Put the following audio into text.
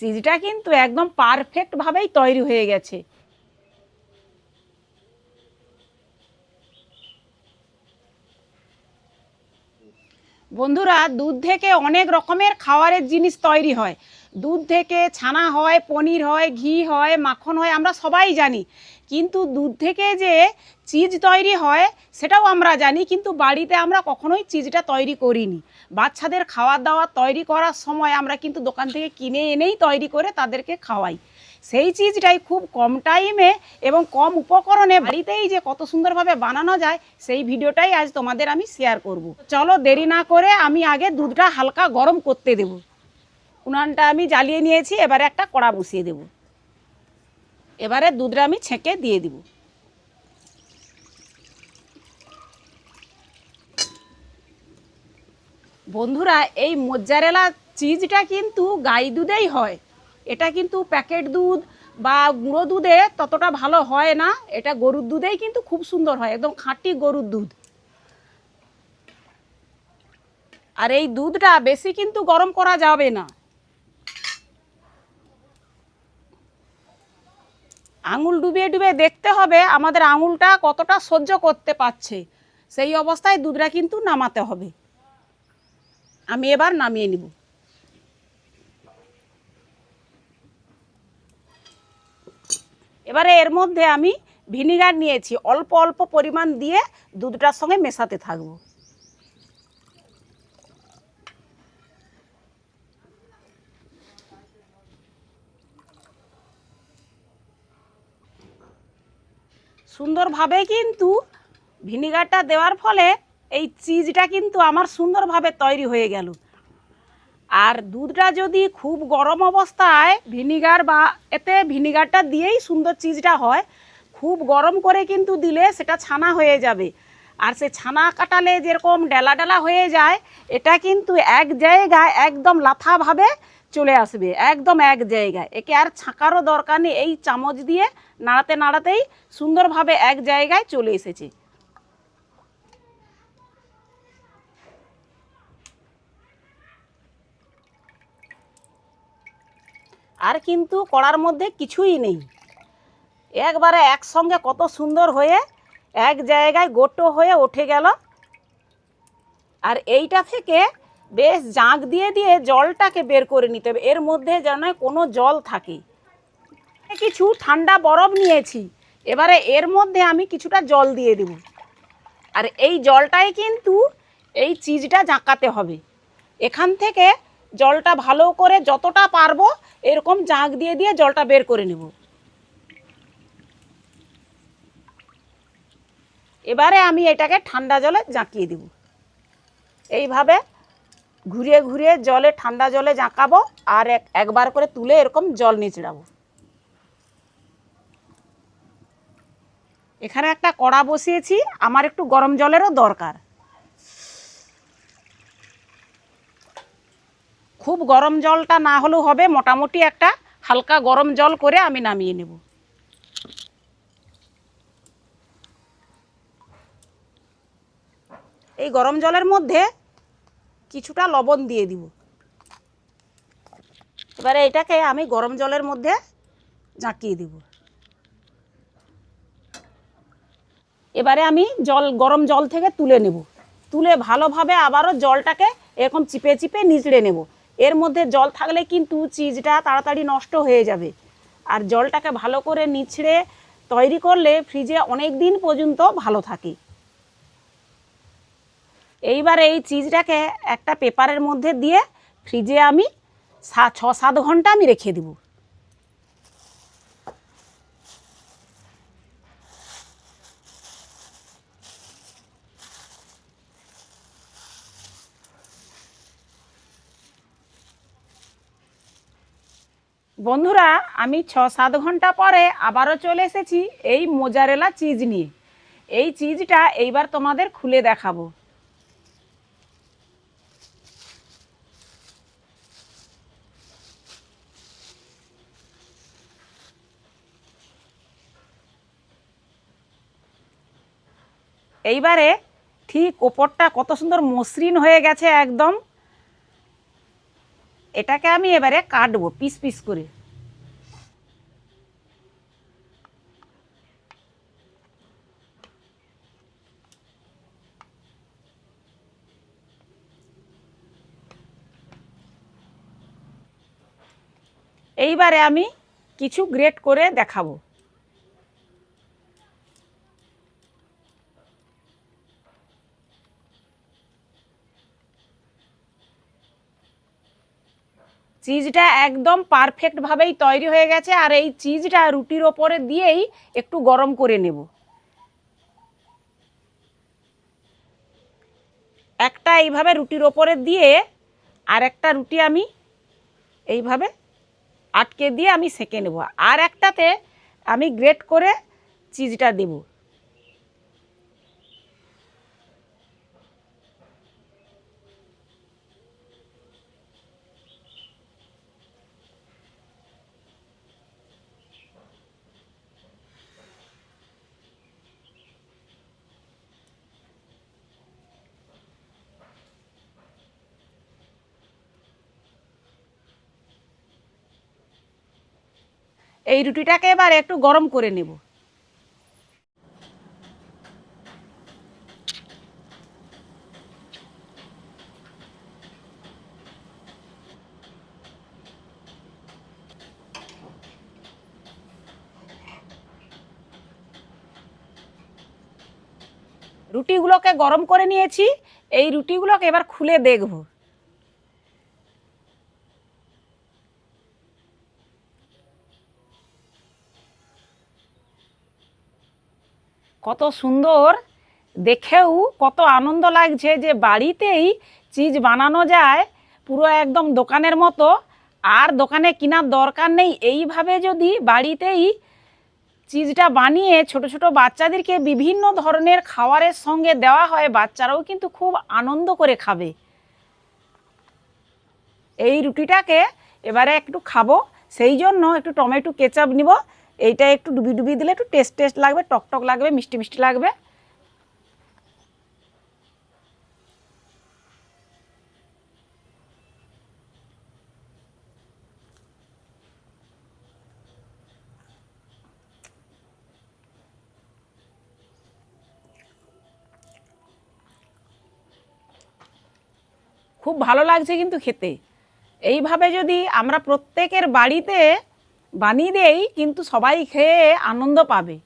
চিজটা কিন্তু একদম পারফেক্টভাবেই তৈরি হয়ে গেছে। বন্ধুরা, দুধ থেকে অনেক রকমের খাবারের জিনিস তৈরি হয়। দুধ থেকে ছানা হয়, পনির হয়, ঘি হয়, মাখন হয়, আমরা সবাই জানি। কিন্তু দুধ থেকে যে চিজ তৈরি হয়, সেটাও আমরা জানি, কিন্তু বাড়িতে আমরা কখনোই চিজটা তৈরি করিনি। বাচ্চাদের খাওয়ার দাওয়ার তৈরি করার সময় আমরা কিন্তু দোকান থেকে কিনে এনেই তৈরি করে তাদেরকে খাওয়াই। সেই চিজটাই খুব কম টাইমে এবং কম উপকরণে বাড়িতেই যে কত সুন্দরভাবে বানানো যায়, সেই ভিডিওটাই আজ তোমাদের আমি শেয়ার করব। চলো দেরি না করে আমি আগে দুধটা হালকা গরম করতে দেব। উনানটা আমি জ্বালিয়ে নিয়েছি, এবারে একটা কড়া বসিয়ে দেব। এবারে দুধটা আমি ছেঁকে দিয়ে দিব। বন্ধুরা, এই মোজ্জারেলা চিজটা কিন্তু গাই দুধেই হয়। এটা কিন্তু প্যাকেট দুধ বা গুঁড়ো দুধে ততটা ভালো হয় না। এটা গরুর দুধেই কিন্তু খুব সুন্দর হয়, একদম খাঁটি গরুর দুধ। আর এই দুধটা বেশি কিন্তু গরম করা যাবে না। আঙুল ডুবিয়ে ডুবিয়ে দেখতে হবে আমাদের আঙুলটা কতটা সহ্য করতে পারছে। সেই অবস্থায় দুধটা কিন্তু নামাতে হবে। আমি এবার নামিয়ে নিব। এবারে এর মধ্যে আমি ভিনিগার নিয়েছি, অল্প অল্প পরিমাণ দিয়ে দুধটার সঙ্গে মেশাতে থাকব। সুন্দরভাবে কিন্তু ভিনিগারটা দেওয়ার ফলে এই চিজটা কিন্তু আমার সুন্দরভাবে তৈরি হয়ে গেল। আর দুধটা যদি খুব গরম অবস্থায় ভিনিগার বা এতে ভিনিগারটা দিয়েই সুন্দর চিজটা হয়, খুব গরম করে কিন্তু দিলে সেটা ছানা হয়ে যাবে। আর সে ছানা কাটালে যেরকম ডেলা ডেলা হয়ে যায়, এটা কিন্তু এক জায়গায় একদম লাথাভাবে চলে আসবে, একদম এক জায়গায়। একে আর ছাঁকারও দরকার নেই, এই চামচ দিয়ে নাড়াতে নাড়াতেই সুন্দরভাবে এক জায়গায় চলে এসেছে। আর কিন্তু কড়ার মধ্যে কিছুই নেই। একবারে একসঙ্গে কত সুন্দর হয়ে এক জায়গায় গোটো হয়ে উঠে গেল। আর এইটা থেকে বেশ জাঁক দিয়ে দিয়ে জলটাকে বের করে নিতে হবে। এর মধ্যে যেন কোনো জল থাকে। কিছু ঠান্ডা বরফ নিয়েছি। এবারে এর মধ্যে আমি কিছুটা জল দিয়ে দেব। আর এই জলটাই কিন্তু এই চিজটা জাঁকাতে হবে। এখান থেকে জলটা ভালো করে যতটা পারব এরকম জাঁক দিয়ে দিয়ে জলটা বের করে নেব। এবারে আমি এটাকে ঠান্ডা জলে জাঁকিয়ে দেব। এইভাবে ঘুরিয়ে ঘুরিয়ে জলে ঠান্ডা জলে জাঁকাবো আর এক, একবার করে তুলে এরকম জল নিচড়াবো এখানে একটা কড়া বসিয়েছি, আমার একটু গরম জলেরও দরকার। খুব গরম জলটা না হলেও হবে, মোটামুটি একটা হালকা গরম জল করে আমি নামিয়ে নেব। এই গরম জলের মধ্যে কিছুটা লবণ দিয়ে দিব। এবারে এটাকে আমি গরম জলের মধ্যে ঝাঁকিয়ে দিব। এবারে আমি জল, গরম জল থেকে তুলে নেব। তুলে ভালোভাবে আবারও জলটাকে এরকম চিপে চিপে নিচড়ে নেব। এর মধ্যে জল থাকলে কিন্তু চিজটা তাড়াতাড়ি নষ্ট হয়ে যাবে। আর জলটাকে ভালো করে নিচড়ে তৈরি করলে ফ্রিজে অনেক দিন পর্যন্ত ভালো থাকে। এইবার এই চিজটাকে একটা পেপারের মধ্যে দিয়ে ফ্রিজে আমি ছ সাত ঘণ্টা আমি রেখে দেবো। বন্ধুরা, আমি ছ সাত ঘণ্টা পরে আবারও চলে এসেছি এই মোজারেলা চিজ নিয়ে। এই চিজটা এইবার তোমাদের খুলে দেখাবো। এইবারে ঠিক ওপরটা কত সুন্দর মসৃণ হয়ে গেছে একদম। এটাকে আমি এবারে কাটবো পিস পিস করে। এইবারে আমি কিছু গ্রেট করে দেখাবো। চিজটা একদম পারফেক্টভাবেই তৈরি হয়ে গেছে, আর এই চিজটা রুটির ওপরে দিয়েই একটু গরম করে নেব। একটা এইভাবে রুটির ওপরে দিয়ে আর একটা রুটি আমি এইভাবে আটকে দিয়ে আমি সেঁকে নেব, আর একটাতে আমি গ্রেট করে চিজটা দেব। এই রুটিটাকে এবার একটু গরম করে নেব। রুটিগুলোকে গরম করে নিয়েছি, এই রুটিগুলোকে এবার খুলে দেখব। কত সুন্দর। দেখেও কত আনন্দ লাগছে যে বাড়িতেই চিজ বানানো যায়, পুরো একদম দোকানের মতো। আর দোকানে কেনার দরকার নেই। এইভাবে যদি বাড়িতেই চিজটা বানিয়ে ছোট ছোট বাচ্চাদেরকে বিভিন্ন ধরনের খাবারের সঙ্গে দেওয়া হয়, বাচ্চারাও কিন্তু খুব আনন্দ করে খাবে। এই রুটিটাকে এবারে একটু খাব। সেই জন্য একটু টমেটো কেচাপ নিব। এইটা একটু ডুবি ডুবি দিলে একটু টেস্ট টেস্ট লাগবে, টক টক লাগবে, মিষ্টি মিষ্টি লাগবে। খুব ভালো লাগছে কিন্তু খেতে। এইভাবে যদি আমরা প্রত্যেকের বাড়িতে বানিয়ে দেই কিন্তু সবাই খেয়ে আনন্দ পাবে।